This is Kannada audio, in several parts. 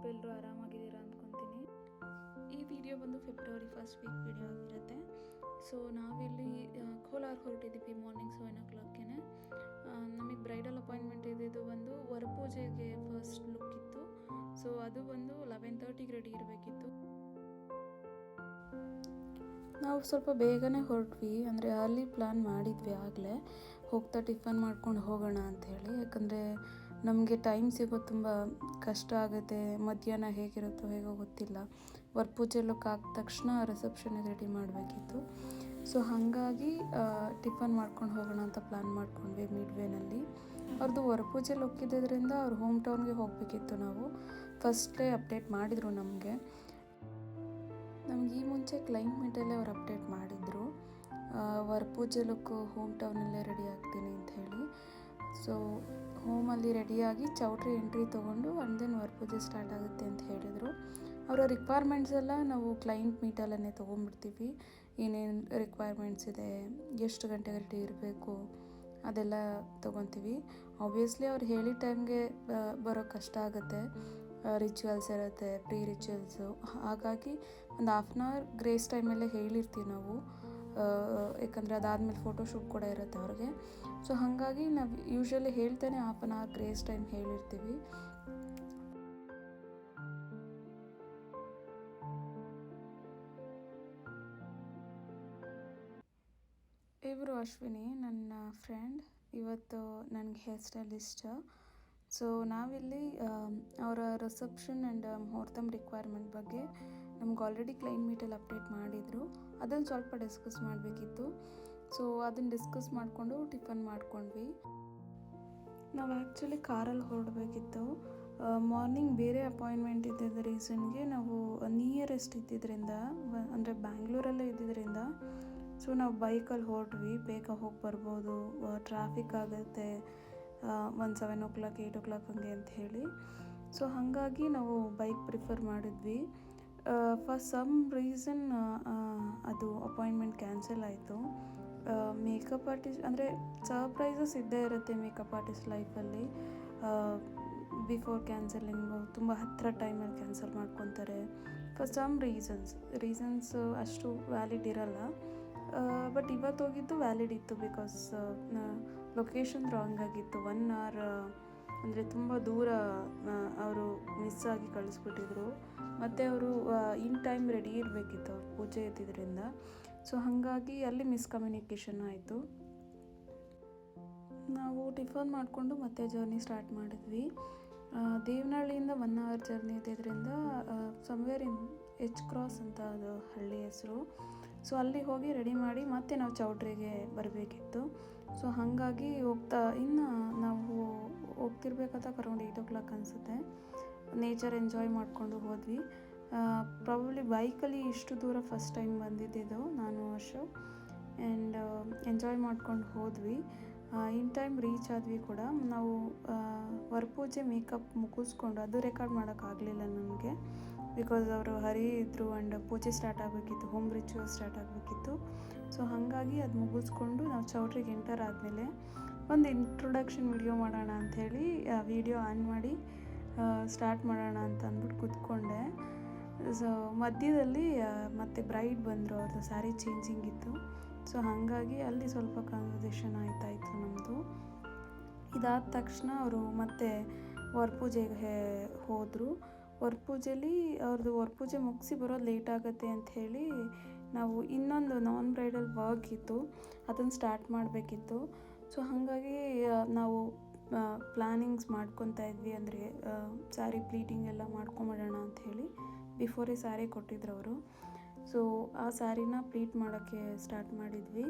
ಹೋಪ್ ಎಲ್ಲರೂ ಆರಾಮಾಗಿದ್ದೀರಾ ಅಂದ್ಕೊತೀನಿ. ಈ ವಿಡಿಯೋ ಬಂದು ಫೆಬ್ರವರಿ ಫಸ್ಟ್ ವೀಕ್ ವಿಡಿಯೋ ಆಗಿರುತ್ತೆ. ಸೊ ನಾವಿಲ್ಲಿ ಕೋಲಾರ್ ಕೋಲಾರ ಹೊರಟಿದ್ದೀವಿ ಮಾರ್ನಿಂಗ್ ಸೆವೆನ್ ಓ ಕ್ಲಾಕ್ಗೆ ನಮಗೆ ಬ್ರೈಡಲ್ ಅಪಾಯಿಂಟ್ಮೆಂಟ್ ಇದ್ದಿದ್ದು ಬಂದು ವರಪೂಜೆಗೆ ಫಸ್ಟ್ ಲುಕ್ ಇತ್ತು. ಸೊ ಅದು ಬಂದು ಲೆವೆನ್ ತರ್ಟಿಗೆ ರೆಡಿ ಇರಬೇಕಿತ್ತು. ನಾವು ಸ್ವಲ್ಪ ಬೇಗನೆ ಹೊರಟ್ವಿ. ಅಂದರೆ ಅಲ್ಲಿ ಪ್ಲ್ಯಾನ್ ಮಾಡಿದ್ವಿ ಆಗಲೇ. ಹೋಗ್ತಾ ಟಿಫನ್ ಮಾಡ್ಕೊಂಡು ಹೋಗೋಣ ಅಂತ ಹೇಳಿ. ಯಾಕಂದರೆ ನಮಗೆ ಟೈಮ್ ಸಿಗೋದು ತುಂಬ ಕಷ್ಟ ಆಗುತ್ತೆ, ಮಧ್ಯಾಹ್ನ ಹೇಗಿರುತ್ತೋ ಹೇಗೋ ಗೊತ್ತಿಲ್ಲ. ವರಪೂಜೆ ಲುಕ್ ಆದ ತಕ್ಷಣ ರಿಸೆಪ್ಷನ್ ರೆಡಿ ಮಾಡಬೇಕಿತ್ತು. ಸೊ ಹಾಗಾಗಿ ಟಿಫನ್ ಮಾಡ್ಕೊಂಡು ಹೋಗೋಣ ಅಂತ ಪ್ಲ್ಯಾನ್ ಮಾಡ್ಕೊಂಡ್ವಿ ಮಿಡ್ ವೇನಲ್ಲಿ ಅವ್ರದ್ದು ಲುಕ್ ಇದ್ದಿದ್ದರಿಂದ ಅವ್ರ ಹೋಮ್ ಟೌನ್ಗೆ ಹೋಗಬೇಕಿತ್ತು ನಾವು. ಫಸ್ಟೇ ಅಪ್ಡೇಟ್ ಮಾಡಿದರು ನಮಗೆ. ನಮ್ಗೆ ಈ ಮುಂಚೆ ಕ್ಲೈಂಟ್ ಮೀಟಲ್ಲೇ ಅವ್ರು ಅಪ್ಡೇಟ್ ಮಾಡಿದರು. ವರ್ಪೂಜೆ ಲುಕ್ಕು ಹೋಮ್ ಟೌನಲ್ಲೇ ರೆಡಿ ಆಗ್ತೀನಿ ಅಂತ ಹೇಳಿ. ಸೊ ಹೋಮಲ್ಲಿ ರೆಡಿಯಾಗಿ ಚೌಟ್ರಿ ಎಂಟ್ರಿ ತೊಗೊಂಡು ಆ್ಯಂಡ್ ದೆನ್ ವರಪೂಜೆ ಸ್ಟಾರ್ಟ್ ಆಗುತ್ತೆ ಅಂತ ಹೇಳಿದರು. ಅವರ ರಿಕ್ವೈರ್ಮೆಂಟ್ಸ್ ಎಲ್ಲ ನಾವು ಕ್ಲೈಂಟ್ ಮೀಟಲ್ಲೇ ತೊಗೊಂಡ್ಬಿಡ್ತೀವಿ. ಏನೇನು ರಿಕ್ವೈರ್ಮೆಂಟ್ಸ್ ಇದೆ, ಎಷ್ಟು ಗಂಟೆಗೆ ರೆಡಿ ಇರಬೇಕು, ಅದೆಲ್ಲ ತೊಗೊತೀವಿ. ಆಬ್ವಿಯಸ್ಲಿ ಅವ್ರು ಹೇಳಿದ ಟೈಮ್ಗೆ ಬರೋ ಕಷ್ಟ ಆಗುತ್ತೆ. ರಿಚುವಲ್ಸ್ ಇರುತ್ತೆ ಪ್ರೀ ರಿಚುವಲ್ಸು ಹಾಗಾಗಿ ಒಂದು ಹಾಫ್ ಆನ್ ಅವರ್ ಗ್ರೇಸ್ ಟೈಮಲ್ಲೇ ಹೇಳಿರ್ತೀವಿ ನಾವು. ಯಾಕಂದರೆ ಅದಾದಮೇಲೆ ಫೋಟೋಶೂಟ್ ಕೂಡ ಇರುತ್ತೆ ಅವ್ರಿಗೆ. ಸೊ ಹಾಗಾಗಿ ನಾವು ಯೂಶ್ವಲಿ ಹೇಳ್ತೇನೆ half an hour grace time ಹೇಳಿರ್ತೀವಿ. ಇವರು ಅಶ್ವಿನಿ, ನನ್ನ ಫ್ರೆಂಡ್ ಇವತ್ತು ನನಗೆ ಹೇರ್ ಸ್ಟೈಲಿಸ್ಟ್ ಸೊ ನಾವಿಲ್ಲಿ ಅವರ ರಿಸೆಪ್ಷನ್ ಆ್ಯಂಡ್ ಮುಹೂರ್ತಮ್ ರಿಕ್ವೈರ್ಮೆಂಟ್ ಬಗ್ಗೆ ನಮ್ಗೆ ಆಲ್ರೆಡಿ ಕ್ಲೈಂಟ್ ಮೀಟಲ್ಲಿ ಅಪ್ಡೇಟ್ ಮಾಡಿದರು. ಅದನ್ನು ಸ್ವಲ್ಪ ಡಿಸ್ಕಸ್ ಮಾಡಬೇಕಿತ್ತು. ಸೊ ಅದನ್ನು ಡಿಸ್ಕಸ್ ಮಾಡಿಕೊಂಡು ಟಿಫನ್ ಮಾಡ್ಕೊಂಡ್ವಿ. ನಾವು ಆ್ಯಕ್ಚುಲಿ ಕಾರಲ್ಲಿ ಹೊರಡಬೇಕಿತ್ತು. ಮಾರ್ನಿಂಗ್ ಬೇರೆ ಅಪಾಯಿಂಟ್ಮೆಂಟ್ ಇದ್ದಿದ್ದ ರೀಸನ್ಗೆ ನಾವು ನಿಯರೆಸ್ಟ್ ಇದ್ದಿದ್ದರಿಂದ ಅಂದರೆ ಬ್ಯಾಂಗ್ಳೂರಲ್ಲೇ ಇದ್ದಿದ್ದರಿಂದ ಸೊ ನಾವು ಬೈಕಲ್ಲಿ ಹೊರಟ್ವಿ. ಬೇಗ ಹೋಗಿ ಬರ್ಬೋದು. ಟ್ರಾಫಿಕ್ ಆಗುತ್ತೆ. ಒಂದು seven o'clock eight o'clock ಹಂಗೆ ಅಂತ ಹೇಳಿ. ಸೊ ಹಾಗಾಗಿ ನಾವು ಬೈಕ್ ಪ್ರಿಫರ್ ಮಾಡಿದ್ವಿ. ಫಾರ್ ಸಮ್ ರೀಸನ್ ಅದು ಅಪಾಯಿಂಟ್ಮೆಂಟ್ ಕ್ಯಾನ್ಸಲ್ ಆಯಿತು. ಮೇಕಪ್ ಆರ್ಟಿಸ್ಟ್ ಅಂದರೆ ಸರ್ಪ್ರೈಸಸ್ ಇದ್ದೇ ಇರುತ್ತೆ ಮೇಕಪ್ ಆರ್ಟಿಸ್ಟ್ ಲೈಫಲ್ಲಿ ಬಿಫೋರ್ ಕ್ಯಾನ್ಸಲಿಂಗು ತುಂಬ ಹತ್ತಿರ ಟೈಮಲ್ಲಿ ಕ್ಯಾನ್ಸಲ್ ಮಾಡ್ಕೊತಾರೆ. ಫಾರ್ ಸಮ್ ರೀಸನ್ಸ್ ರೀಸನ್ಸ್ ಅಷ್ಟು ವ್ಯಾಲಿಡ್ ಇರಲ್ಲ. ಬಟ್ ಇವತ್ತು ಹೋಗಿದ್ದು ವ್ಯಾಲಿಡ್ ಇತ್ತು ಬಿಕಾಸ್ ಲೊಕೇಶನ್ ರಾಂಗ್ ಆಗಿತ್ತು. ಒನ್ ಅವರ್ ಅಂದರೆ ತುಂಬ ದೂರ ಅವರು ಮಿಸ್ ಆಗಿ ಕಳಿಸ್ಬಿಟ್ಟಿದ್ರು. ಮತ್ತು ಅವರು ಇನ್ ಟೈಮ್ ರೆಡಿ ಇರಬೇಕಿತ್ತು ಅವ್ರು ಪೂಜೆ ಇದ್ದಿದ್ದರಿಂದ ಸೊ ಹಾಗಾಗಿ ಅಲ್ಲಿ ಮಿಸ್ಕಮ್ಯುನಿಕೇಷನ್ ಆಯಿತು. ನಾವು ಟಿಫನ್ ಮಾಡಿಕೊಂಡು ಮತ್ತೆ ಜರ್ನಿ ಸ್ಟಾರ್ಟ್ ಮಾಡಿದ್ವಿ. ದೇವನಹಳ್ಳಿಯಿಂದ ಒನ್ ಅವರ್ ಜರ್ನಿ ಇದ್ದಿದ್ದರಿಂದ ಸಮ್ವೇರ್ ಇನ್ ಎಚ್ ಕ್ರಾಸ್ ಅಂತ ಅದು ಹಳ್ಳಿ ಹೆಸರು. ಸೊ ಅಲ್ಲಿ ಹೋಗಿ ರೆಡಿ ಮಾಡಿ ಮತ್ತೆ ನಾವು ಚೌಟ್ರಿಗೆ ಬರಬೇಕಿತ್ತು. ಸೊ ಹಾಗಾಗಿ ಹೋಗ್ತಾ, ಇನ್ನು ನಾವು ಹೋಗ್ತಿರ್ಬೇಕಂತ ಅರೌಂಡ್ ಏಯ್ಟ್ ಓ ಕ್ಲಾಕ್ ಅನಿಸುತ್ತೆ. ನೇಚರ್ ಎಂಜಾಯ್ ಮಾಡಿಕೊಂಡು ಹೋದ್ವಿ. ಪ್ರಾಬಬ್ಲಿ ಬೈಕಲ್ಲಿ ಇಷ್ಟು ದೂರ ಫಸ್ಟ್ ಟೈಮ್ ಬಂದಿದ್ದಿದ್ದು ನಾನು ಅಶೋ ಆ್ಯಂಡ್ ಎಂಜಾಯ್ ಮಾಡ್ಕೊಂಡು ಹೋದ್ವಿ. ಇನ್ ಟೈಮ್ ರೀಚ್ ಆದ್ವಿ ಕೂಡ. ನಾವು ವರ್ಪೂಜೆ ಮೇಕಪ್ ಮುಗಿಸ್ಕೊಂಡು ಅದು ರೆಕಾರ್ಡ್ ಮಾಡೋಕ್ಕಾಗಲಿಲ್ಲ ನನಗೆ ಬಿಕಾಸ್ ಅವರು ಹರಿ ಇದ್ದರು ಆ್ಯಂಡ್ ಪೂಜೆ ಸ್ಟಾರ್ಟ್ ಆಗಬೇಕಿತ್ತು ಹೋಮ್ ರಿಚುವಲ್ ಸ್ಟಾರ್ಟ್ ಆಗಬೇಕಿತ್ತು. ಸೊ ಹಾಗಾಗಿ ಅದು ಮುಗಿಸ್ಕೊಂಡು ನಾವು ಚೌಟ್ರಿಗೆ ಎಂಟರ್ ಆದಮೇಲೆ ಒಂದು ಇಂಟ್ರೊಡಕ್ಷನ್ ವಿಡಿಯೋ ಮಾಡೋಣ ಅಂಥೇಳಿ ವಿಡಿಯೋ ಆನ್ ಮಾಡಿ ಸ್ಟಾರ್ಟ್ ಮಾಡೋಣ ಅಂತ ಅಂದ್ಬಿಟ್ಟು ಕೂತ್ಕೊಂಡೆ. ಸೊ ಮಧ್ಯದಲ್ಲಿ ಮತ್ತೆ ಬ್ರೈಡ್ ಬಂದರು ಅವ್ರದ್ದು ಸ್ಯಾರಿ ಚೇಂಜಿಂಗ್ ಇತ್ತು. ಸೊ ಹಾಗಾಗಿ ಅಲ್ಲಿ ಸ್ವಲ್ಪ ಕನ್ವರ್ಸೇಷನ್ ಆಯ್ತಾಯಿತ್ತು ನಮ್ಮದು ಇದಾದ ತಕ್ಷಣ ಅವರು ಮತ್ತೆ ವರಪೂಜೆಗೆ ಹೋದರು. ವರಪೂಜೆಲಿ ಅವ್ರದ್ದು ವರಪೂಜೆ ಮುಗಿಸಿ ಬರೋದು ಲೇಟ್ ಆಗುತ್ತೆ ಅಂತ ಹೇಳಿ ನಾವು ಇನ್ನೊಂದು ನಾನ್ ಬ್ರೈಡಲ್ ವರ್ಕ್ ಇತ್ತು. ಅದನ್ನು ಸ್ಟಾರ್ಟ್ ಮಾಡಬೇಕಿತ್ತು. ಸೊ ಹಾಗಾಗಿ ನಾವು ಪ್ಲ್ಯಾನಿಂಗ್ಸ್ ಮಾಡ್ಕೊತಾ ಇದ್ವಿ ಅಂದರೆ ಸ್ಯಾರಿ ಪ್ಲೀಟಿಂಗ್ ಎಲ್ಲ ಮಾಡ್ಕೊಂಬಿಡೋಣ ಅಂತ ಹೇಳಿ ಬಿಫೋರೇ ಸ್ಯಾರಿ ಕೊಟ್ಟಿದ್ರು ಅವರು. ಸೊ ಆ ಸ್ಯಾರಿನ ಪ್ಲೀಟ್ ಮಾಡೋಕ್ಕೆ ಸ್ಟಾರ್ಟ್ ಮಾಡಿದ್ವಿ.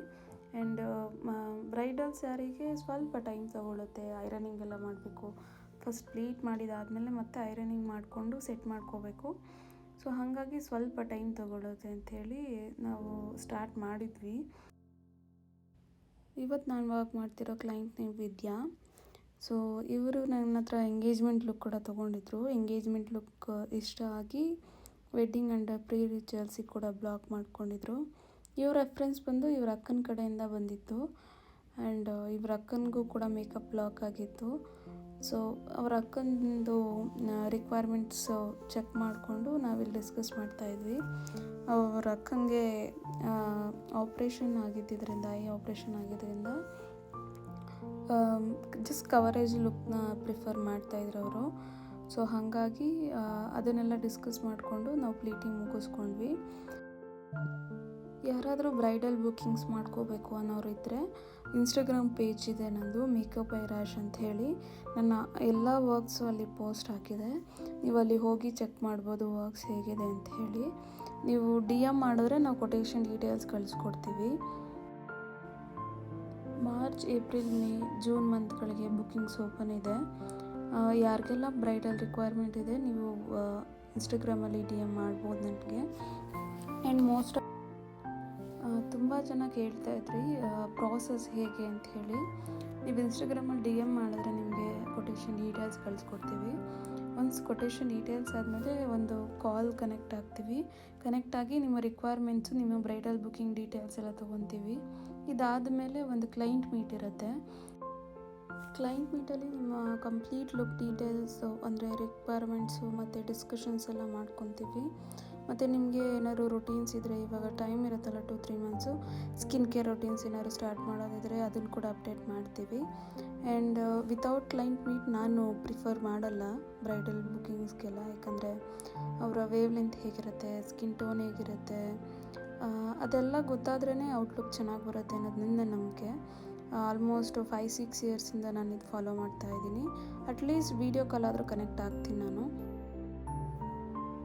ಆ್ಯಂಡ್ ಬ್ರೈಡಲ್ ಸ್ಯಾರಿಗೆ ಸ್ವಲ್ಪ ಟೈಮ್ ತಗೊಳುತ್ತೆ ಐರನಿಂಗ್ ಎಲ್ಲ ಮಾಡಬೇಕು. ಫಸ್ಟ್ ಪ್ಲೀಟ್ ಮಾಡಿದಾದಮೇಲೆ ಮತ್ತೆ ಐರನಿಂಗ್ ಮಾಡಿಕೊಂಡು ಸೆಟ್ ಮಾಡ್ಕೋಬೇಕು. ಸೊ ಹಾಗಾಗಿ ಸ್ವಲ್ಪ ಟೈಮ್ ತಗೊಳುತ್ತೆ ಅಂಥೇಳಿ ನಾವು ಸ್ಟಾರ್ಟ್ ಮಾಡಿದ್ವಿ. ಇವತ್ತು ನಾನು ವರ್ಕ್ ಮಾಡ್ತಿರೋ ಕ್ಲೈಂಟ್ ನೇಮ್ ವಿದ್ಯಾ. ಸೊ ಇವರು ನನ್ನ ಹತ್ರ ಎಂಗೇಜ್ಮೆಂಟ್ ಲುಕ್ ಕೂಡ ತೊಗೊಂಡಿದ್ರು. ಎಂಗೇಜ್ಮೆಂಟ್ ಲುಕ್ ಇಷ್ಟ ಆಗಿ ವೆಡ್ಡಿಂಗ್ ಆ್ಯಂಡ್ ಪ್ರೀ ರಿಚುವಲ್ಸಿಗೆ ಕೂಡ ಬ್ಲಾಕ್ ಮಾಡ್ಕೊಂಡಿದ್ರು. ಇವ್ರ ರೆಫ್ರೆನ್ಸ್ ಬಂದು ಇವ್ರ ಅಕ್ಕನ ಕಡೆಯಿಂದ ಬಂದಿತ್ತು. ಆ್ಯಂಡ್ ಇವ್ರ ಅಕ್ಕನಿಗೂ ಕೂಡ ಮೇಕಪ್ ಬ್ಲಾಕ್ ಆಗಿತ್ತು. ಸೊ ಅವ್ರ ಅಕ್ಕಂದು ರಿಕ್ವೈರ್ಮೆಂಟ್ಸ್ ಚೆಕ್ ಮಾಡಿಕೊಂಡು ನಾವಿಲ್ಲಿ ಡಿಸ್ಕಸ್ ಮಾಡ್ತಾಯಿದ್ವಿ ಅವ್ರ ಅಕ್ಕನಿಗೆ ಆಪ್ರೇಷನ್ ಆಗಿದ್ದರಿಂದ ಐ ಆಪ್ರೇಷನ್ ಆಗಿದ್ದರಿಂದ ಜಸ್ಟ್ ಕವರೇಜ್ ಲುಕ್ನ ಪ್ರಿಫರ್ ಮಾಡ್ತಾಯಿದ್ರು ಅವರು ಸೊ ಹಾಗಾಗಿ ಅದನ್ನೆಲ್ಲ ಡಿಸ್ಕಸ್ ಮಾಡಿಕೊಂಡು ನಾವು ಪ್ಲೀಟಿಂಗ್ ಮುಗಿಸ್ಕೊಂಡ್ವಿ. ಯಾರಾದರೂ ಬ್ರೈಡಲ್ ಬುಕ್ಕಿಂಗ್ಸ್ ಮಾಡ್ಕೋಬೇಕು ಅನ್ನೋರು ಇದ್ದರೆ ಇನ್ಸ್ಟಾಗ್ರಾಮ್ ಪೇಜ್ ಇದೆ ನಂದು ಮೇಕಪ್ ಐ ರ್ಯಾಶ್ ಅಂತ ಹೇಳಿ. ನನ್ನ ಎಲ್ಲ ವರ್ಕ್ಸು ಅಲ್ಲಿ ಪೋಸ್ಟ್ ಹಾಕಿದೆ. ನೀವು ಅಲ್ಲಿ ಹೋಗಿ ಚೆಕ್ ಮಾಡ್ಬೋದು ವರ್ಕ್ಸ್ ಹೇಗಿದೆ ಅಂತ ಹೇಳಿ. ನೀವು ಡಿ ಎಂ ಮಾಡಿದ್ರೆ ನಾವು ಕೊಟೇಶನ್ ಡೀಟೇಲ್ಸ್ ಕಳಿಸ್ಕೊಡ್ತೀವಿ. ಮಾರ್ಚ್, ಏಪ್ರಿಲ್, ಮೇ, ಜೂನ್ ಮಂತ್ಗಳಿಗೆ ಬುಕ್ಕಿಂಗ್ಸ್ ಓಪನ್ ಇದೆ. ಯಾರಿಗೆಲ್ಲ ಬ್ರೈಡಲ್ ರಿಕ್ವೈರ್ಮೆಂಟ್ ಇದೆ, ನೀವು ಇನ್ಸ್ಟಾಗ್ರಾಮಲ್ಲಿ ಡಿ ಎಂ ಮಾಡ್ಬೋದು ನನಗೆ. ಆ್ಯಂಡ್ ಮೋಸ್ಟ್ ತುಂಬ ಜನ ಕೇಳ್ತಾ ಇದ್ರಿ ಪ್ರಾಸೆಸ್ ಹೇಗೆ ಅಂತ ಹೇಳಿ. ನೀವು ಇನ್ಸ್ಟಾಗ್ರಾಮಲ್ಲಿ ಡಿ ಎಂ ಮಾಡಿದ್ರೆ ನಿಮಗೆ ಕೊಟೇಶನ್ ಡೀಟೇಲ್ಸ್ ಕಳಿಸ್ಕೊಡ್ತೀವಿ. ಒನ್ಸ್ ಕೊಟೇಶನ್ ಡೀಟೇಲ್ಸ್ ಆದಮೇಲೆ ಒಂದು ಕಾಲ್ ಕನೆಕ್ಟ್ ಆಗ್ತೀವಿ. ಕನೆಕ್ಟ್ ಆಗಿ ನಿಮ್ಮ ರಿಕ್ವೈರ್ಮೆಂಟ್ಸು ನಿಮ್ಮ ಬ್ರೈಡಲ್ ಬುಕ್ಕಿಂಗ್ ಡೀಟೇಲ್ಸ್ ಎಲ್ಲ ತೊಗೊತೀವಿ. ಇದಾದಮೇಲೆ ಒಂದು ಕ್ಲೈಂಟ್ ಮೀಟ್ ಇರುತ್ತೆ. ಕ್ಲೈಂಟ್ ಮೀಟಲ್ಲಿ ನಿಮ್ಮ ಕಂಪ್ಲೀಟ್ ಲುಕ್ ಡೀಟೇಲ್ಸು ಅಂದರೆ ರಿಕ್ವೈರ್ಮೆಂಟ್ಸು ಮತ್ತು ಡಿಸ್ಕಷನ್ಸ್ ಎಲ್ಲ ಮಾಡ್ಕೊತೀವಿ. ಮತ್ತು ನಿಮಗೆ ಏನಾದ್ರು ರೊಟೀನ್ಸ್ ಇದ್ದರೆ ಇವಾಗ ಟೈಮ್ ಇರುತ್ತಲ್ಲ two three months skin care routines ಏನಾದ್ರು ಸ್ಟಾರ್ಟ್ ಮಾಡೋದಿದ್ರೆ ಅದನ್ನು ಕೂಡ ಅಪ್ಡೇಟ್ ಮಾಡ್ತೀವಿ. ಆ್ಯಂಡ್ ವಿತೌಟ್ ಕ್ಲೈಂಟ್ ಮೀಟ್ ನಾನು ಪ್ರಿಫರ್ ಮಾಡಲ್ಲ ಬ್ರೈಡಲ್ ಬುಕಿಂಗ್ಸ್ಗೆಲ್ಲ ಯಾಕಂದರೆ ಅವರ ವೇವ್ ಲೆಂತ್ ಹೇಗಿರುತ್ತೆ ಸ್ಕಿನ್ ಟೋನ್ ಹೇಗಿರುತ್ತೆ ಅದೆಲ್ಲ ಗೊತ್ತಾದ್ರೇ ಔಟ್ಲುಕ್ ಚೆನ್ನಾಗಿ ಬರುತ್ತೆ ಅನ್ನೋದ್ರಿಂದ ನನ್ನ ನಂಬಿಕೆ ಆಲ್ಮೋಸ್ಟ್ ಫೈವ್ ಸಿಕ್ಸ್ ಇಯರ್ಸಿಂದ ನಾನು ಇದು ಫಾಲೋ ಮಾಡ್ತಾ ಇದ್ದೀನಿ. ಅಟ್ಲೀಸ್ಟ್ ವೀಡಿಯೋ ಕಾಲ್ ಆದರೂ ಕನೆಕ್ಟ್ ಆಗ್ತೀನಿ ನಾನು.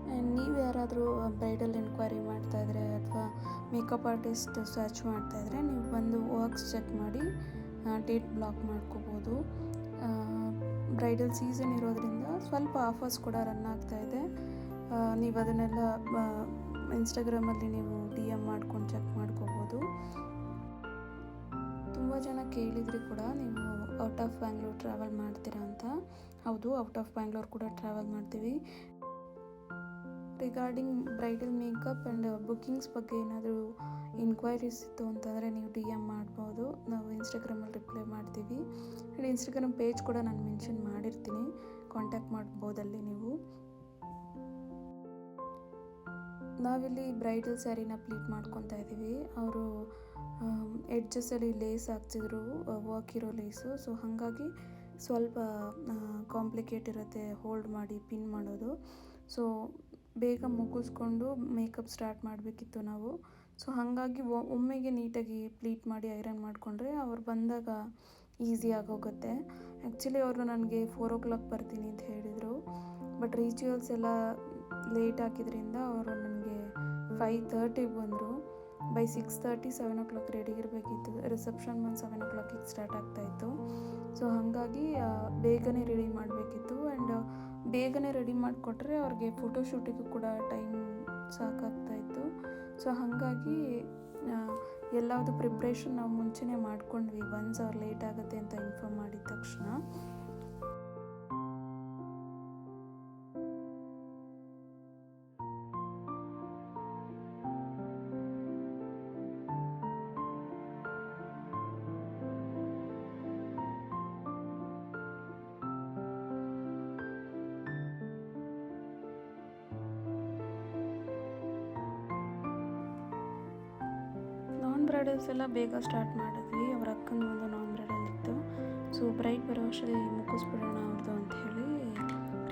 ಆ್ಯಂಡ್ ನೀವು ಯಾರಾದರೂ ಬ್ರೈಡಲ್ ಎನ್ಕ್ವೈರಿ ಮಾಡ್ತಾಯಿದ್ರೆ ಅಥವಾ ಮೇಕಪ್ ಆರ್ಟಿಸ್ಟ್ ಸರ್ಚ್ ಮಾಡ್ತಾಯಿದ್ರೆ ನೀವು ಬಂದು ವರ್ಕ್ಸ್ ಚೆಕ್ ಮಾಡಿ ಡೇಟ್ ಬ್ಲಾಕ್ ಮಾಡ್ಕೋಬೋದು. ಬ್ರೈಡಲ್ ಸೀಸನ್ ಇರೋದ್ರಿಂದ ಸ್ವಲ್ಪ ಆಫರ್ಸ್ ಕೂಡ ರನ್ ಆಗ್ತಾ ಇದೆ. ನೀವು ಅದನ್ನೆಲ್ಲ ಇನ್ಸ್ಟಾಗ್ರಾಮಲ್ಲಿ ನೀವು ಡಿ ಎಂ ಮಾಡ್ಕೊಂಡು ಚೆಕ್ ಮಾಡ್ಕೋಬೋದು. ತುಂಬ ಜನ ಕೇಳಿದ್ರಿ ಕೂಡ ನೀವು ಔಟ್ ಆಫ್ ಬ್ಯಾಂಗ್ಳೂರ್ ಟ್ರಾವೆಲ್ ಮಾಡ್ತೀರಾ ಅಂತ. ಹೌದು, ಔಟ್ ಆಫ್ ಬ್ಯಾಂಗ್ಳೂರ್ ಕೂಡ ಟ್ರಾವೆಲ್ ಮಾಡ್ತೀವಿ. Regarding bridal makeup and bookings ಬಗ್ಗೆ ಏನಾದರೂ ಇನ್ಕ್ವೈರೀಸ್ ಇತ್ತು ಅಂತಂದರೆ ನೀವು ಡಿ ಎಂ ಮಾಡ್ಬೋದು. ನಾವು ಇನ್ಸ್ಟಾಗ್ರಾಮಲ್ಲಿ ರಿಪ್ಲೈ ಮಾಡ್ತೀವಿ. ಆ್ಯಂಡ್ ಇನ್ಸ್ಟಾಗ್ರಾಮ್ ಪೇಜ್ ಕೂಡ ನಾನು ಮೆನ್ಷನ್ ಮಾಡಿರ್ತೀನಿ. ಕಾಂಟ್ಯಾಕ್ಟ್ ಮಾಡ್ಬೋದಲ್ಲಿ ನೀವು. ನಾವಿಲ್ಲಿ ಬ್ರೈಡಲ್ ಸ್ಯಾರಿನ ಪ್ಲೀಟ್ ಮಾಡ್ಕೊತಾ ಇದ್ದೀವಿ. ಅವರು ಎಡ್ಜಸ್ಸಲ್ಲಿ ಲೇಸ್ ಹಾಕ್ತಿದ್ರು ವರ್ಕ್ ಇರೋ ಲೇಸು ಸೊ ಹಾಗಾಗಿ ಸ್ವಲ್ಪ ಕಾಂಪ್ಲಿಕೇಟ್ ಇರುತ್ತೆ ಹೋಲ್ಡ್ ಮಾಡಿ ಪಿನ್ ಮಾಡೋದು. ಸೊ ಬೇಗ ಮುಗಿಸ್ಕೊಂಡು ಮೇಕಪ್ ಸ್ಟಾರ್ಟ್ ಮಾಡಬೇಕಿತ್ತು ನಾವು. ಸೊ ಹಾಗಾಗಿ ಒಮ್ಮೆಗೆ ನೀಟಾಗಿ ಪ್ಲೀಟ್ ಮಾಡಿ ಐರನ್ ಮಾಡಿಕೊಂಡ್ರೆ ಅವ್ರು ಬಂದಾಗ ಈಸಿ ಆಗೋಗುತ್ತೆ. ಆ್ಯಕ್ಚುಲಿ ಅವರು ನನಗೆ ಫೋರ್ ಓ ಕ್ಲಾಕ್ ಬರ್ತೀನಿ ಅಂತ ಹೇಳಿದರು. ಬಟ್ ರಿಚುವಲ್ಸ್ ಎಲ್ಲ ಲೇಟ್ ಹಾಕಿದ್ರಿಂದ ಅವರು ಫೈವ್ ತರ್ಟಿಗೆ ಬಂದರು. By six thirty seven o'clock ready ಇರಬೇಕಿತ್ತು. Reception ಬಂದು ಸೆವೆನ್ ಓ ಕ್ಲಾಕಿಗೆ ಸ್ಟಾರ್ಟ್ ಆಗ್ತಾಯಿತ್ತು. ಸೊ ಹಾಗಾಗಿ ಬೇಗನೆ ರೆಡಿ ಮಾಡಬೇಕಿತ್ತು. ಆ್ಯಂಡ್ ಬೇಗನೆ ರೆಡಿ ಮಾಡಿಕೊಟ್ರೆ ಅವ್ರಿಗೆ ಫೋಟೋಶೂಟಿಗೂ ಕೂಡ ಟೈಮ್ ಸಾಕಾಗ್ತಾಯಿತ್ತು. ಸೊ ಹಾಗಾಗಿ ಎಲ್ಲದು ಪ್ರಿಪ್ರೇಷನ್ ನಾವು ಮುಂಚೆನೇ ಮಾಡ್ಕೊಂಡ್ವಿ. ಒನ್ಸ್ ಅವ್ರು ಲೇಟ್ ಆಗುತ್ತೆ ಅಂತ ಇನ್ಫಾರ್ಮ್ ಮಾಡಿದ ತಕ್ಷಣ. ಬ್ರೈಡಲ್ಸ್ ಎಲ್ಲ ಬೇಗ ಸ್ಟಾರ್ಟ್ ಮಾಡಿದ್ವಿ. ಅವ್ರ ಅಕ್ಕನ ಒಂದು ನಾನ್ ಬ್ರೈಡಲ್ ಇತ್ತು ಸೊ ಬ್ರೈಟ್ ಬರೋ ಅಷ್ಟರಲ್ಲಿ ಮುಗಿಸ್ಬಿಡೋಣ ಅವ್ರದ್ದು ಅಂತ ಹೇಳಿ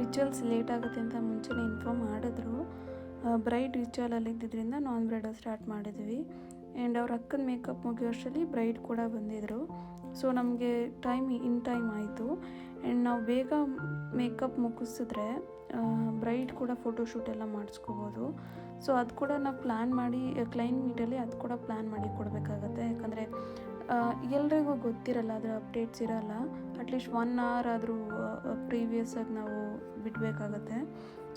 ರಿಚುವಲ್ಸ್ ಲೇಟ್ ಆಗುತ್ತೆ ಅಂತ ಮುಂಚೆನೇ ಇನ್ಫಾರ್ಮ್ ಮಾಡಿದ್ರು. ಬ್ರೈಡ್ ರಿಚುವಲಲ್ಲಿ ಇದ್ದಿದ್ದರಿಂದ ನಾನ್ ಬ್ರೈಡಲ್ ಸ್ಟಾರ್ಟ್ ಮಾಡಿದ್ವಿ. ಆ್ಯಂಡ್ ಅವ್ರ ಅಕ್ಕನ ಮೇಕಪ್ ಮುಗಿಯೋ ಅಷ್ಟರಲ್ಲಿ ಬ್ರೈಡ್ ಕೂಡ ಬಂದಿದ್ದರು ಸೊ ನಮಗೆ ಟೈಮ್ ಇನ್ ಟೈಮ್ ಆಯಿತು. ಆ್ಯಂಡ್ ನಾವು ಬೇಗ ಮೇಕಪ್ ಮುಗಿಸಿದ್ರೆ ಬ್ರೈಡ್ ಕೂಡ ಫೋಟೋಶೂಟ್ ಎಲ್ಲ ಮಾಡಿಸ್ಕೋಬೋದು. ಸೊ ಅದು ಕೂಡ ನಾವು ಪ್ಲ್ಯಾನ್ ಮಾಡಿ ಕ್ಲೈಂಟ್ ಮೀಟಲ್ಲಿ ಅದು ಕೂಡ ಪ್ಲ್ಯಾನ್ ಮಾಡಿ ಕೊಡಬೇಕಾಗತ್ತೆ. ಯಾಕಂದರೆ ಎಲ್ರಿಗೂ ಗೊತ್ತಿರಲ್ಲ, ಅದರ ಅಪ್ಡೇಟ್ಸ್ ಇರಲ್ಲ. ಅಟ್ಲೀಸ್ಟ್ ಒನ್ ಅವರ್ ಆದರೂ ಪ್ರೀವಿಯಸ್ ಆಗಿ ನಾವು ಬಿಡಬೇಕಾಗತ್ತೆ.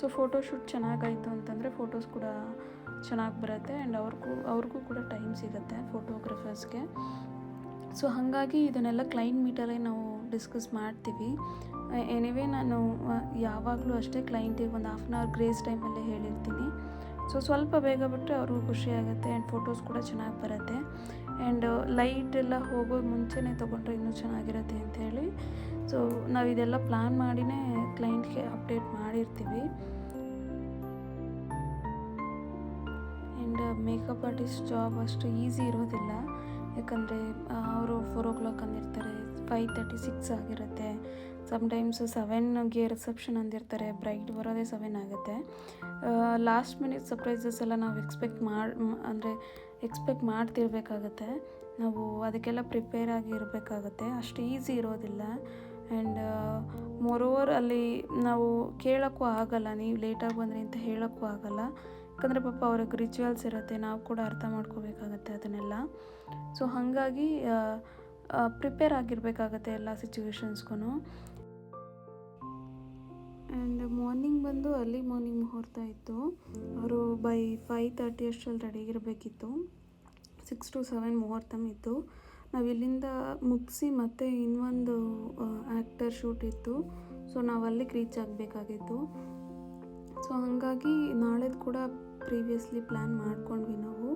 ಸೊ ಫೋಟೋಶೂಟ್ ಚೆನ್ನಾಗಾಯಿತು ಅಂತಂದರೆ ಫೋಟೋಸ್ ಕೂಡ ಚೆನ್ನಾಗಿ ಬರುತ್ತೆ ಆ್ಯಂಡ್ ಅವ್ರಿಗೂ ಅವ್ರಿಗೂ ಕೂಡ ಟೈಮ್ ಸಿಗುತ್ತೆ ಫೋಟೋಗ್ರಫರ್ಸ್ಗೆ ಸೊ ಹಾಗಾಗಿ ಇದನ್ನೆಲ್ಲ ಕ್ಲೈಂಟ್ ಮೀಟಲ್ಲೇ ನಾವು ಡಿಸ್ಕಸ್ ಮಾಡ್ತೀವಿ. ಎನಿವೇ ನಾನು ಯಾವಾಗಲೂ ಅಷ್ಟೇ ಕ್ಲೈಂಟಿಗೆ ಒಂದು ಹಾಫ್ ಆನ್ ಅವರ್ ಗ್ರೇಸ್ ಟೈಮಲ್ಲೇ ಹೇಳಿರ್ತೀನಿ. ಸೊ ಸ್ವಲ್ಪ ಬೇಗ ಬಿಟ್ಟರೆ ಅವ್ರಿಗೂ ಖುಷಿ ಆಗುತ್ತೆ ಆ್ಯಂಡ್ ಫೋಟೋಸ್ ಕೂಡ ಚೆನ್ನಾಗಿ ಬರುತ್ತೆ. ಆ್ಯಂಡ್ ಲೈಟ್ ಎಲ್ಲ ಹೋಗೋ ಮುಂಚೆನೇ ತೊಗೊಂಡ್ರೆ ಇನ್ನೂ ಚೆನ್ನಾಗಿರುತ್ತೆ ಅಂಥೇಳಿ ಸೊ ನಾವು ಇದೆಲ್ಲ ಪ್ಲ್ಯಾನ್ ಮಾಡಿನೇ ಕ್ಲೈಂಟ್ಗೆ ಅಪ್ಡೇಟ್ ಮಾಡಿರ್ತೀವಿ. ಆ್ಯಂಡ್ ಮೇಕಪ್ ಆರ್ಟಿಸ್ಟ್ ಜಾಬ್ ಅಷ್ಟು ಈಸಿ ಇರೋದಿಲ್ಲ. ಯಾಕಂದರೆ ಅವರು ಫೋರ್ ಓ ಕ್ಲಾಕ್ ಅಂದಿರ್ತಾರೆ ಫೈವ್ ತರ್ಟಿ ಸಿಕ್ಸ್ ಆಗಿರುತ್ತೆ. ಸಮ್ಟೈಮ್ಸ್ ಸೆವೆನ್ಗೆ ರಿಸೆಪ್ಷನ್ ಅಂದಿರ್ತಾರೆ ಬ್ರೈಟ್ ಬರೋದೇ ಸೆವೆನ್ ಆಗುತ್ತೆ. ಲಾಸ್ಟ್ ಮಿನಿಟ್ ಸರ್ಪ್ರೈಸಸ್ ಎಲ್ಲ ನಾವು ಎಕ್ಸ್ಪೆಕ್ಟ್ ಮಾಡಿ ಅಂದರೆ ಎಕ್ಸ್ಪೆಕ್ಟ್ ಮಾಡ್ತಿರ್ಬೇಕಾಗತ್ತೆ. ನಾವು ಅದಕ್ಕೆಲ್ಲ ಪ್ರಿಪೇರ್ ಆಗಿ ಇರಬೇಕಾಗತ್ತೆ. ಅಷ್ಟು ಈಸಿ ಇರೋದಿಲ್ಲ. ಆ್ಯಂಡ್ ಮೋರೋವರ್ ಅಲ್ಲಿ ನಾವು ಕೇಳೋಕ್ಕೂ ಆಗಲ್ಲ, ನೀವು ಲೇಟಾಗಿ ಬಂದ್ರಿ ಅಂತ ಹೇಳೋಕ್ಕೂ ಆಗಲ್ಲ. ಯಾಕಂದರೆ ಪಾಪ ಅವ್ರಿಗೆ ರಿಚುವಲ್ಸ್ ಇರುತ್ತೆ, ನಾವು ಕೂಡ ಅರ್ಥ ಮಾಡ್ಕೋಬೇಕಾಗತ್ತೆ ಅದನ್ನೆಲ್ಲ. ಸೊ ಹಾಗಾಗಿ ಪ್ರಿಪೇರ್ ಆಗಿರಬೇಕಾಗತ್ತೆ ಎಲ್ಲ ಸಿಚುವೇಶನ್ಸ್ಗೂ ಆ್ಯಂಡ್ ಮಾರ್ನಿಂಗ್ ಬಂದು ಅರ್ಲಿ ಮಾರ್ನಿಂಗ್ ಮುಹೂರ್ತ ಇತ್ತು. ಅವರು ಬೈ ಫೈವ್ ತರ್ಟಿ ಅಷ್ಟರಲ್ಲಿ ರೆಡಿ ಇರಬೇಕಿತ್ತು ಸಿಕ್ಸ್ ಟು ಸೆವೆನ್ ಮುಹೂರ್ತಮ್ ಇತ್ತು. ನಾವು ಇಲ್ಲಿಂದ ಮುಗಿಸಿ ಮತ್ತೆ ಇನ್ನೊಂದು ಆ್ಯಕ್ಟರ್ ಶೂಟ್ ಇತ್ತು. ಸೊ ನಾವು ಅಲ್ಲಿಗೆ ರೀಚ್ ಆಗಬೇಕಾಗಿತ್ತು. ಸೊ ಹಾಗಾಗಿ ನಾಳೆದು ಕೂಡ ಪ್ರೀವಿಯಸ್ಲಿ ಪ್ಲ್ಯಾನ್ ಮಾಡ್ಕೊಂಡ್ವಿ ನಾವು.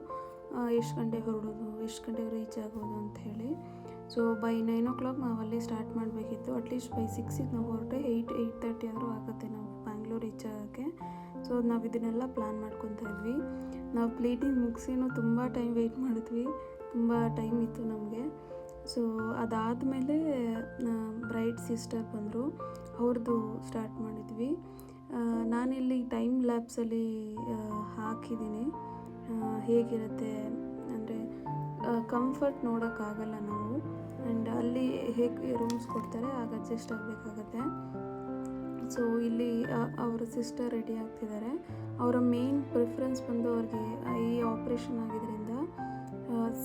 ಎಷ್ಟು ಗಂಟೆಗೆ ಹೊರಡೋದು, ಎಷ್ಟು ಗಂಟೆಗೆ ರೀಚ್ ಆಗೋದು ಅಂತ ಹೇಳಿ. So by nine o'clock ನಾವು ಅಲ್ಲಿ ಸ್ಟಾರ್ಟ್ ಮಾಡಬೇಕಿತ್ತು ಅಟ್ಲೀಸ್ಟ್ ಬೈ ಸಿಕ್ಸಿಗೆ ನಾವು ಹೊರಟೆ ಏಯ್ಟ್ ಏಯ್ಟ್ ತರ್ಟಿ ಆದರೂ ಆಗುತ್ತೆ ನಾವು ಬ್ಯಾಂಗ್ಳೂರ್ ರೀಚ್ ಆಗೋಕ್ಕೆ. ಸೊ ನಾವು ಇದನ್ನೆಲ್ಲ ಪ್ಲ್ಯಾನ್ ಮಾಡ್ಕೊತಾ ಇದ್ವಿ. ನಾವು ಪ್ಲೇಟಿಂಗ್ ಮುಗಿಸಿನೂ ತುಂಬ ಟೈಮ್ ವೆಯ್ಟ್ ಮಾಡಿದ್ವಿ. ತುಂಬ ಟೈಮ್ ಇತ್ತು ನಮಗೆ. ಸೊ ಅದಾದಮೇಲೆ ಬ್ರೈಟ್ ಸಿಸ್ಟರ್ ಬಂದರು. ಅವ್ರದ್ದು ಸ್ಟಾರ್ಟ್ ಮಾಡಿದ್ವಿ. ನಾನಿಲ್ಲಿ ಟೈಮ್ ಲ್ಯಾಬ್ಸಲ್ಲಿ ಹಾಕಿದ್ದೀನಿ ಹೇಗಿರುತ್ತೆ ಅಂದರೆ ಕಂಫರ್ಟ್ ನೋಡೋಕ್ಕಾಗಲ್ಲ ನಾವು. ಆ್ಯಂಡ್ ಅಲ್ಲಿ ಹೇಗೆ ರೂಮ್ಸ್ ಕೊಡ್ತಾರೆ, ಆಗ ಅಡ್ಜಸ್ಟ್ ಆಗಬೇಕಾಗತ್ತೆ. ಸೊ ಇಲ್ಲಿ ಅವರ ಸಿಸ್ಟರ್ ರೆಡಿ ಆಗ್ತಿದ್ದಾರೆ. ಅವರ ಮೇನ್ ಪ್ರಿಫರೆನ್ಸ್ ಬಂದು ಅವ್ರಿಗೆ ಈ ಆಪ್ರೇಷನ್ ಆಗಿದ್ದರಿಂದ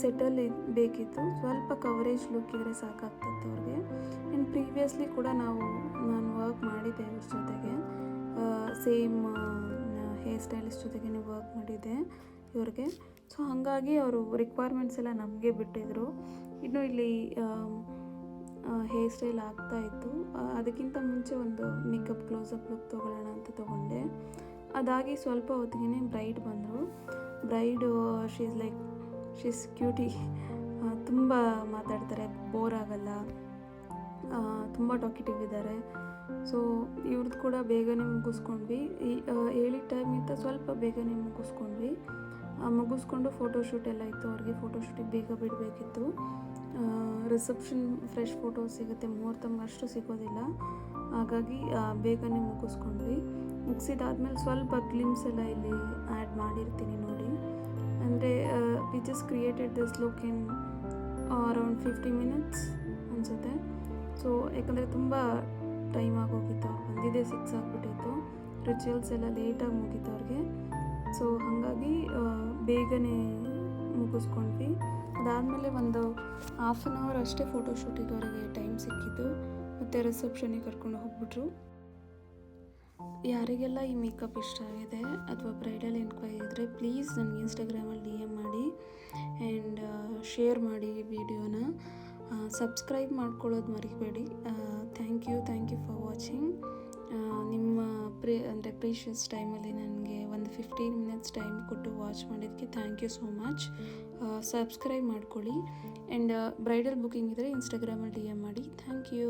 ಸೆಟಲ್ ಬೇಕಿತ್ತು. ಸ್ವಲ್ಪ ಕವರೇಜ್ ಲುಕ್ ಇದ್ದರೆ ಸಾಕಾಗ್ತಿತ್ತು ಅವ್ರಿಗೆ. ಆ್ಯಂಡ್ ಪ್ರೀವಿಯಸ್ಲಿ ಕೂಡ ನಾವು, ನಾನು ವರ್ಕ್ ಮಾಡಿದ್ದೆ ಇವ್ರ ಜೊತೆಗೆ. ಸೇಮ್ ಹೇರ್ ಸ್ಟೈಲಿಸ್ಟ್ ಜೊತೆಗೆ ವರ್ಕ್ ಮಾಡಿದ್ದೆ ಇವ್ರಿಗೆ. ಸೊ ಹಾಗಾಗಿ ಅವರು ರಿಕ್ವೈರ್ಮೆಂಟ್ಸ್ ಎಲ್ಲ ನಮಗೆ ಬಿಟ್ಟಿದ್ರು. ಇನ್ನು ಇಲ್ಲಿ ಹೇರ್ ಸ್ಟೈಲ್ ಆಗ್ತಾ ಇತ್ತು. ಅದಕ್ಕಿಂತ ಮುಂಚೆ ಒಂದು ಮೇಕಪ್ ಕ್ಲೋಸಪ್ ಲುಕ್ ತೊಗೊಳ್ಳೋಣ ಅಂತ ತೊಗೊಂಡೆ. ಅದಾಗಿ ಸ್ವಲ್ಪ ಹೊತ್ತಿಗೆ ಬ್ರೈಡ್ ಬಂದರು. Bride she's like she's cutie ತುಂಬ ಮಾತಾಡ್ತಾರೆ ಬೋರ್ ಆಗಲ್ಲ. ತುಂಬ ಟಾಕಿಟಿವ್ ಇದ್ದಾರೆ. ಸೊ ಇವ್ರದ್ದು ಕೂಡ ಬೇಗನೆ ಮುಗಿಸ್ಕೊಂಡ್ವಿ. ಈ ಹೇಳಿದ ಟೈಮಿಂದ ಸ್ವಲ್ಪ ಬೇಗನೆ ಮುಗಿಸ್ಕೊಂಡ್ವಿ. ಮುಗಿಸ್ಕೊಂಡು ಫೋಟೋಶೂಟ್ ಎಲ್ಲ ಇತ್ತು. ಅವ್ರಿಗೆ ಫೋಟೋಶೂಟಿಗೆ ಬೇಗ ಬಿಡಬೇಕಿತ್ತು. ರಿಸೆಪ್ಷನ್ ಫ್ರೆಶ್ ಫೋಟೋ ಸಿಗುತ್ತೆ. ಮುಹೂರ್ತಮ್ಗೆ ಅಷ್ಟು ಸಿಗೋದಿಲ್ಲ. ಹಾಗಾಗಿ ಬೇಗನೆ ಮುಗಿಸ್ಕೊಂಡ್ವಿ. ಮುಗಿಸಿದಾದ್ಮೇಲೆ ಸ್ವಲ್ಪ ಗ್ಲಿಮ್ಸ್ ಎಲ್ಲ ಇಲ್ಲಿ ಆ್ಯಡ್ ಮಾಡಿರ್ತೀನಿ ನೋಡಿ. ಅಂದರೆ we just created this look in around fifty minutes ಅನಿಸುತ್ತೆ. ಸೊ ಯಾಕಂದರೆ ತುಂಬ ಟೈಮ್ ಆಗೋಗಿತ್ತು. ಅವ್ರು ಬಂದಿದ್ದೇ ಸಿಕ್ಸ್ ಆಗಿಬಿಟ್ಟಿತ್ತು. ರಿಚುವಲ್ಸ್ ಎಲ್ಲ ಲೇಟಾಗಿ ಮುಗೀತು ಅವ್ರಿಗೆ. ಸೊ ಹಾಗಾಗಿ ಬೇಗನೆ ಮುಗಿಸ್ಕೊಂಡ್ವಿ. ಅದಾದಮೇಲೆ ಒಂದು ಹಾಫ್ ಆನ್ ಅವರ್ ಅಷ್ಟೇ ಫೋಟೋಶೂಟಿಗೆ ಅವರಿಗೆ ಟೈಮ್ ಸಿಕ್ಕಿದ್ದು. ಮತ್ತು ರಿಸೆಪ್ಷನಿಗೆ ಕರ್ಕೊಂಡು ಹೋಗ್ಬಿಟ್ರು. ಯಾರಿಗೆಲ್ಲ ಈ ಮೇಕಪ್ ಇಷ್ಟ ಆಗಿದೆ ಅಥವಾ ಬ್ರೈಡಲ್ ಎನ್ಕ್ವೈರಿ ಇದ್ದರೆ ಪ್ಲೀಸ್ ನನಗೆ ಇನ್ಸ್ಟಾಗ್ರಾಮಲ್ಲಿ ಡಿ ಎಂ ಮಾಡಿ ಆ್ಯಂಡ್ ಶೇರ್ ಮಾಡಿ ವಿಡಿಯೋನ ಸಬ್ಸ್ಕ್ರೈಬ್ ಮಾಡ್ಕೊಳ್ಳೋದು ಮರಿಬೇಡಿ. Thank you thank you for watching ನಿಮ್ಮ ಪ್ರೀ, ಅಂದರೆ ಪ್ರೀಷಿಯಸ್ ಟೈಮಲ್ಲಿ ನನಗೆ ಒಂದು ಫಿಫ್ಟೀನ್ ಮಿನಿಟ್ಸ್ ಟೈಮ್ ಕೊಟ್ಟು ವಾಚ್ ಮಾಡಿದ್ದಕ್ಕೆ thank you so much subscribe ಮಾಡ್ಕೊಳ್ಳಿ. ಆ್ಯಂಡ್ ಬ್ರೈಡಲ್ ಬುಕ್ಕಿಂಗ್ ಇದ್ದರೆ ಇನ್ಸ್ಟಾಗ್ರಾಮಲ್ಲಿ ಡಿ ಎಂ ಮಾಡಿ. Thank you